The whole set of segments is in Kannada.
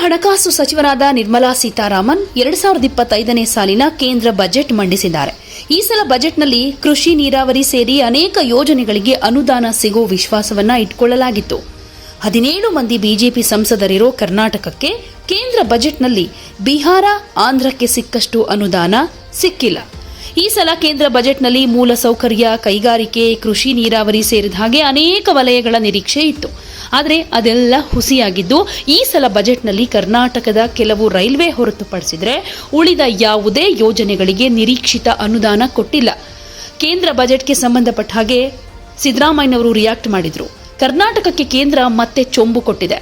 ಹಣಕಾಸು ಸಚಿವರಾದ ನಿರ್ಮಲಾ ಸೀತಾರಾಮನ್ ಎರಡ್ ಸಾವಿರದ ಇಪ್ಪತ್ತೈದನೇ ಸಾಲಿನ ಕೇಂದ್ರ ಬಜೆಟ್ ಮಂಡಿಸಿದ್ದಾರೆ. ಈ ಸಲ ಬಜೆಟ್ನಲ್ಲಿ ಕೃಷಿ ನೀರಾವರಿ ಸೇರಿ ಅನೇಕ ಯೋಜನೆಗಳಿಗೆ ಅನುದಾನ ಸಿಗೋ ವಿಶ್ವಾಸವನ್ನ ಇಟ್ಕೊಳ್ಳಲಾಗಿತ್ತು. ಹದಿನೇಳು ಮಂದಿ ಬಿಜೆಪಿ ಸಂಸದರಿರೋ ಕರ್ನಾಟಕಕ್ಕೆ ಕೇಂದ್ರ ಬಜೆಟ್ನಲ್ಲಿ ಬಿಹಾರ, ಆಂಧ್ರಕ್ಕೆ ಸಿಕ್ಕಷ್ಟು ಅನುದಾನ ಸಿಕ್ಕಿಲ್ಲ. ಈ ಸಲ ಕೇಂದ್ರ ಬಜೆಟ್ನಲ್ಲಿ ಮೂಲಸೌಕರ್ಯ, ಕೈಗಾರಿಕೆ, ಕೃಷಿ ನೀರಾವರಿ ಸೇರಿದ ಹಾಗೆ ಅನೇಕ ವಲಯಗಳ ನಿರೀಕ್ಷೆ ಇತ್ತು. ಆದರೆ ಅದೆಲ್ಲ ಹುಸಿಯಾಗಿದ್ದು ಈ ಸಲ ಬಜೆಟ್ನಲ್ಲಿ ಕರ್ನಾಟಕದ ಕೆಲವು ರೈಲ್ವೆ ಹೊರತುಪಡಿಸಿದರೆ ಉಳಿದ ಯಾವುದೇ ಯೋಜನೆಗಳಿಗೆ ನಿರೀಕ್ಷಿತ ಅನುದಾನ ಕೊಟ್ಟಿಲ್ಲ. ಕೇಂದ್ರ ಬಜೆಟ್ಗೆ ಸಂಬಂಧಪಟ್ಟ ಹಾಗೆ ಸಿದ್ದರಾಮಯ್ಯನವರು ರಿಯಾಕ್ಟ್ ಮಾಡಿದರು. ಕರ್ನಾಟಕಕ್ಕೆ ಕೇಂದ್ರ ಮತ್ತೆ ಚೊಂಬು ಕೊಟ್ಟಿದೆ.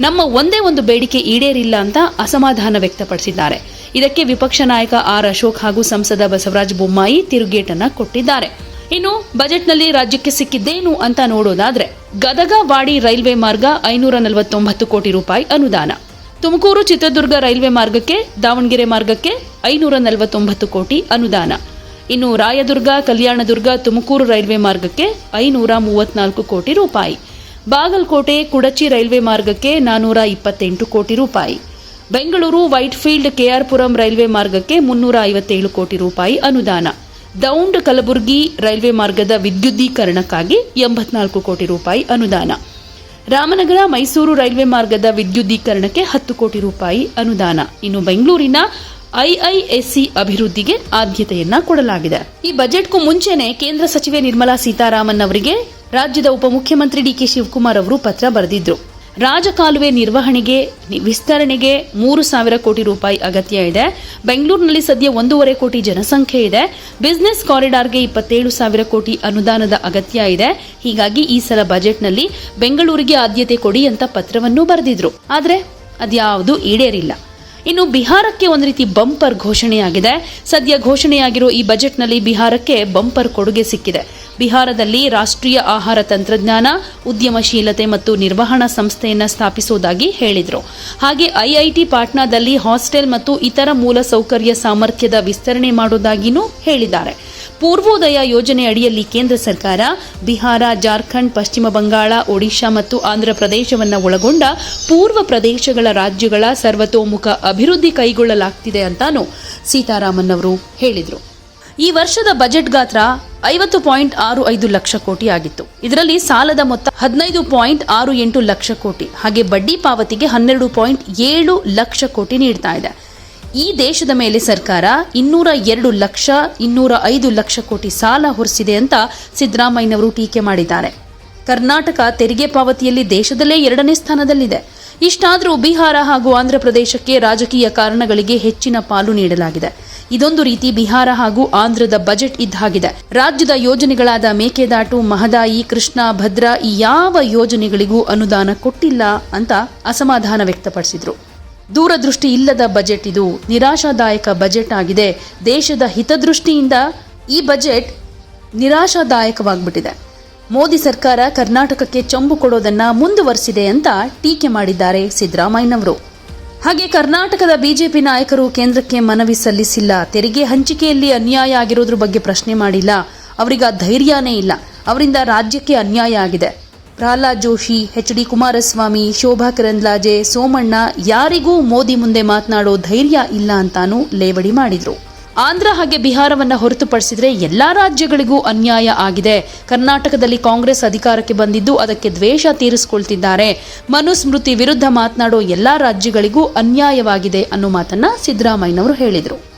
ನಮ್ಮ ಒಂದೇ ಒಂದು ಬೇಡಿಕೆ ಈಡೇರಿಲ್ಲ ಅಂತ ಅಸಮಾಧಾನ ವ್ಯಕ್ತಪಡಿಸಿದ್ದಾರೆ. ಇದಕ್ಕೆ ವಿಪಕ್ಷ ನಾಯಕ ಆರ್ ಅಶೋಕ್ ಹಾಗೂ ಸಂಸದ ಬಸವರಾಜ ಬೊಮ್ಮಾಯಿ ತಿರುಗೇಟನ್ನು ಕೊಟ್ಟಿದ್ದಾರೆ. ಇನ್ನು ಬಜೆಟ್ನಲ್ಲಿ ರಾಜ್ಯಕ್ಕೆ ಸಿಕ್ಕಿದ್ದೇನು ಅಂತ ನೋಡೋದಾದ್ರೆ ಗದಗ ವಾಡಿ ರೈಲ್ವೆ ಮಾರ್ಗ ಐನೂರ ನಲವತ್ತೊಂಬತ್ತು ಕೋಟಿ ರೂಪಾಯಿ ಅನುದಾನ. ತುಮಕೂರು ಚಿತ್ರದುರ್ಗ ರೈಲ್ವೆ ಮಾರ್ಗಕ್ಕೆ, ದಾವಣಗೆರೆ ಮಾರ್ಗಕ್ಕೆ ಐನೂರ ನಲವತ್ತೊಂಬತ್ತು ಕೋಟಿ ಅನುದಾನ. ಇನ್ನು ರಾಯದುರ್ಗ, ಕಲ್ಯಾಣದುರ್ಗ, ತುಮಕೂರು ರೈಲ್ವೆ ಮಾರ್ಗಕ್ಕೆ ಐನೂರ ಮೂವತ್ನಾಲ್ಕು ಕೋಟಿ ರೂಪಾಯಿ. ಬಾಗಲಕೋಟೆ, ಕುಡಚಿ ರೈಲ್ವೆ ಮಾರ್ಗಕ್ಕೆ ನಾನೂರ ಇಪ್ಪತ್ತೆಂಟು ಕೋಟಿ ರೂಪಾಯಿ. ಬೆಂಗಳೂರು ವೈಟ್ಫೀಲ್ಡ್, ಕೆಆರ್ಪುರಂ ರೈಲ್ವೆ ಮಾರ್ಗಕ್ಕೆ ಮುನ್ನೂರ ಐವತ್ತೇಳು ಕೋಟಿ ರೂಪಾಯಿ ಅನುದಾನ. ದೌಂಡ್ ಕಲಬುರಗಿ ರೈಲ್ವೆ ಮಾರ್ಗದ ವಿದ್ಯುದ್ದೀಕರಣಕ್ಕಾಗಿ ಎಂಬತ್ನಾಲ್ಕು ಕೋಟಿ ರೂಪಾಯಿ ಅನುದಾನ. ರಾಮನಗರ ಮೈಸೂರು ರೈಲ್ವೆ ಮಾರ್ಗದ ವಿದ್ಯುದ್ದೀಕರಣಕ್ಕೆ ಹತ್ತು ಕೋಟಿ ರೂಪಾಯಿ ಅನುದಾನ. ಇನ್ನು ಬೆಂಗಳೂರಿನ ಐಐಎಸ್ಸಿ ಅಭಿವೃದ್ಧಿಗೆ ಆದ್ಯತೆಯನ್ನ ಕೊಡಲಾಗಿದೆ. ಈ ಬಜೆಟ್ಗೂ ಮುಂಚೆನೆ ಕೇಂದ್ರ ಸಚಿವೆ ನಿರ್ಮಲಾ ಸೀತಾರಾಮನ್ ಅವರಿಗೆ ರಾಜ್ಯದ ಉಪಮುಖ್ಯಮಂತ್ರಿ ಡಿಕೆ ಶಿವಕುಮಾರ್ ಅವರು ಪತ್ರ ಬರೆದಿದ್ರು. ರಾಜಕಾಲುವೆ ನಿರ್ವಹಣೆಗೆ, ವಿಸ್ತರಣೆಗೆ ಮೂರು ಸಾವಿರ ಕೋಟಿ ರೂಪಾಯಿ ಅಗತ್ಯ ಇದೆ. ಬೆಂಗಳೂರಿನಲ್ಲಿ ಸದ್ಯ ಒಂದೂವರೆ ಕೋಟಿ ಜನಸಂಖ್ಯೆ ಇದೆ. ಬಿಸ್ನೆಸ್ ಕಾರಿಡಾರ್ಗೆ ಇಪ್ಪತ್ತೇಳು ಸಾವಿರ ಕೋಟಿ ಅನುದಾನದ ಅಗತ್ಯ ಇದೆ. ಹೀಗಾಗಿ ಈ ಸಲ ಬಜೆಟ್ನಲ್ಲಿ ಬೆಂಗಳೂರಿಗೆ ಆದ್ಯತೆ ಕೊಡಿ ಅಂತ ಪತ್ರವನ್ನು ಬರೆದಿದ್ರು. ಆದರೆ ಅದ್ಯಾವುದು ಈಡೇರಿಲ್ಲ. ಇನ್ನು ಬಿಹಾರಕ್ಕೆ ಒಂದು ರೀತಿ ಬಂಪರ್ ಘೋಷಣೆಯಾಗಿದೆ. ಸದ್ಯ ಘೋಷಣೆಯಾಗಿರೋ ಈ ಬಜೆಟ್ನಲ್ಲಿ ಬಿಹಾರಕ್ಕೆ ಬಂಪರ್ ಕೊಡುಗೆ ಸಿಕ್ಕಿದೆ. ಬಿಹಾರದಲ್ಲಿ ರಾಷ್ಟ್ರೀಯ ಆಹಾರ ತಂತ್ರಜ್ಞಾನ, ಉದ್ಯಮಶೀಲತೆ ಮತ್ತು ನಿರ್ವಹಣಾ ಸಂಸ್ಥೆಯನ್ನು ಸ್ಥಾಪಿಸುವುದಾಗಿ ಹೇಳಿದರು. ಹಾಗೆ ಐಐಟಿ ಪಾಟ್ನಾದಲ್ಲಿ ಹಾಸ್ಟೆಲ್ ಮತ್ತು ಇತರ ಮೂಲ ಸೌಕರ್ಯ ಸಾಮರ್ಥ್ಯದ ವಿಸ್ತರಣೆ ಮಾಡುವುದಾಗಿಯೂ ಹೇಳಿದ್ದಾರೆ. ಪೂರ್ವೋದಯ ಯೋಜನೆ ಅಡಿಯಲ್ಲಿ ಕೇಂದ್ರ ಸರ್ಕಾರ ಬಿಹಾರ, ಜಾರ್ಖಂಡ್, ಪಶ್ಚಿಮ ಬಂಗಾಳ, ಒಡಿಶಾ ಮತ್ತು ಆಂಧ್ರ ಪ್ರದೇಶವನ್ನು ಒಳಗೊಂಡ ಪೂರ್ವ ಪ್ರದೇಶಗಳ ರಾಜ್ಯಗಳ ಸರ್ವತೋಮುಖ ಅಭಿವೃದ್ಧಿ ಕೈಗೊಳ್ಳಲಾಗ್ತಿದೆ ಅಂತಾನು ಸೀತಾರಾಮನ್ ಅವರು ಹೇಳಿದರು. ಈ ವರ್ಷದ ಬಜೆಟ್ ಗಾತ್ರ ಐವತ್ತು ಪಾಯಿಂಟ್ ಆರು ಐದು ಲಕ್ಷ ಕೋಟಿ ಆಗಿತ್ತು. ಇದರಲ್ಲಿ ಸಾಲದ ಮೊತ್ತ ಹದಿನೈದು ಪಾಯಿಂಟ್ ಆರು ಎಂಟು ಲಕ್ಷ ಕೋಟಿ. ಹಾಗೆ ಬಡ್ಡಿ ಪಾವತಿಗೆ ಹನ್ನೆರಡು ಪಾಯಿಂಟ್ ಏಳು ಲಕ್ಷ ಕೋಟಿ ನೀಡ್ತಾ ಇದೆ. ಈ ದೇಶದ ಮೇಲೆ ಸರ್ಕಾರ ಇನ್ನೂರ ಎರಡು ಲಕ್ಷ, ಇನ್ನೂರ ಐದು ಲಕ್ಷ ಕೋಟಿ ಸಾಲ ಹೊರಿಸಿದೆ ಅಂತ ಸಿದ್ದರಾಮಯ್ಯನವರು ಟೀಕೆ ಮಾಡಿದ್ದಾರೆ. ಕರ್ನಾಟಕ ತೆರಿಗೆ ಪಾವತಿಯಲ್ಲಿ ದೇಶದಲ್ಲೇ ಎರಡನೇ ಸ್ಥಾನದಲ್ಲಿದೆ. ಇಷ್ಟಾದರೂ ಬಿಹಾರ ಹಾಗೂ ಆಂಧ್ರ ಪ್ರದೇಶಕ್ಕೆ ರಾಜಕೀಯ ಕಾರಣಗಳಿಗೆ ಹೆಚ್ಚಿನ ಪಾಲು ನೀಡಲಾಗಿದೆ. ಇದೊಂದು ರೀತಿ ಬಿಹಾರ ಹಾಗೂ ಆಂಧ್ರದ ಬಜೆಟ್ ಇದ್ದಾಗಿದೆ ರಾಜ್ಯದ ಯೋಜನೆಗಳಾದ ಮೇಕೆದಾಟು, ಮಹದಾಯಿ, ಕೃಷ್ಣ, ಭದ್ರಾ ಈ ಯಾವ ಯೋಜನೆಗಳಿಗೂ ಅನುದಾನ ಕೊಟ್ಟಿಲ್ಲ ಅಂತ ಅಸಮಾಧಾನ ವ್ಯಕ್ತಪಡಿಸಿದ್ರು. ದೂರದೃಷ್ಟಿ ಇಲ್ಲದ ಬಜೆಟ್ ಇದು. ನಿರಾಶಾದಾಯಕ ಬಜೆಟ್ ಆಗಿದೆ. ದೇಶದ ಹಿತದೃಷ್ಟಿಯಿಂದ ಈ ಬಜೆಟ್ ನಿರಾಶಾದಾಯಕವಾಗ್ಬಿಟ್ಟಿದೆ. ಮೋದಿ ಸರ್ಕಾರ ಕರ್ನಾಟಕಕ್ಕೆ ಚಂಬು ಕೊಡೋದನ್ನ ಮುಂದುವರಿಸಿದೆ ಅಂತ ಟೀಕೆ ಮಾಡಿದ್ದಾರೆ ಸಿದ್ದರಾಮಯ್ಯನವರು. ಹಾಗೆ ಕರ್ನಾಟಕದ ಬಿಜೆಪಿ ನಾಯಕರು ಕೇಂದ್ರಕ್ಕೆ ಮನವಿ ಸಲ್ಲಿಸಿಲ್ಲ. ತೆರಿಗೆ ಹಂಚಿಕೆಯಲ್ಲಿ ಅನ್ಯಾಯ ಆಗಿರೋದ್ರ ಬಗ್ಗೆ ಪ್ರಶ್ನೆ ಮಾಡಿಲ್ಲ. ಅವರಿಗೆ ಧೈರ್ಯನೇ ಇಲ್ಲ. ಅವರಿಂದ ರಾಜ್ಯಕ್ಕೆ ಅನ್ಯಾಯ ಆಗಿದೆ. ಪ್ರಹ್ಲಾದ್ ಜೋಶಿ, ಎಚ್ ಡಿ ಕುಮಾರಸ್ವಾಮಿ, ಶೋಭಾ ಕರಂದ್ಲಾಜೆ, ಸೋಮಣ್ಣ ಯಾರಿಗೂ ಮೋದಿ ಮುಂದೆ ಮಾತನಾಡೋ ಧೈರ್ಯ ಇಲ್ಲ ಅಂತಾನು ಲೇವಡಿ ಮಾಡಿದ್ರು. ಆಂಧ್ರ ಹಾಗೆ ಬಿಹಾರವನ್ನ ಹೊರತುಪಡಿಸಿದರೆ ಎಲ್ಲಾ ರಾಜ್ಯಗಳಿಗೂ ಅನ್ಯಾಯ ಆಗಿದೆ. ಕರ್ನಾಟಕದಲ್ಲಿ ಕಾಂಗ್ರೆಸ್ ಅಧಿಕಾರಕ್ಕೆ ಬಂದಿದ್ದು ಅದಕ್ಕೆ ದ್ವೇಷ ತೀರಿಸಿಕೊಳ್ತಿದ್ದಾರೆ. ಮನುಸ್ಮೃತಿ ವಿರುದ್ಧ ಮಾತನಾಡೋ ಎಲ್ಲಾ ರಾಜ್ಯಗಳಿಗೂ ಅನ್ಯಾಯವಾಗಿದೆ ಅನ್ನೋ ಮಾತನ್ನ ಸಿದ್ದರಾಮಯ್ಯನವರು ಹೇಳಿದರು.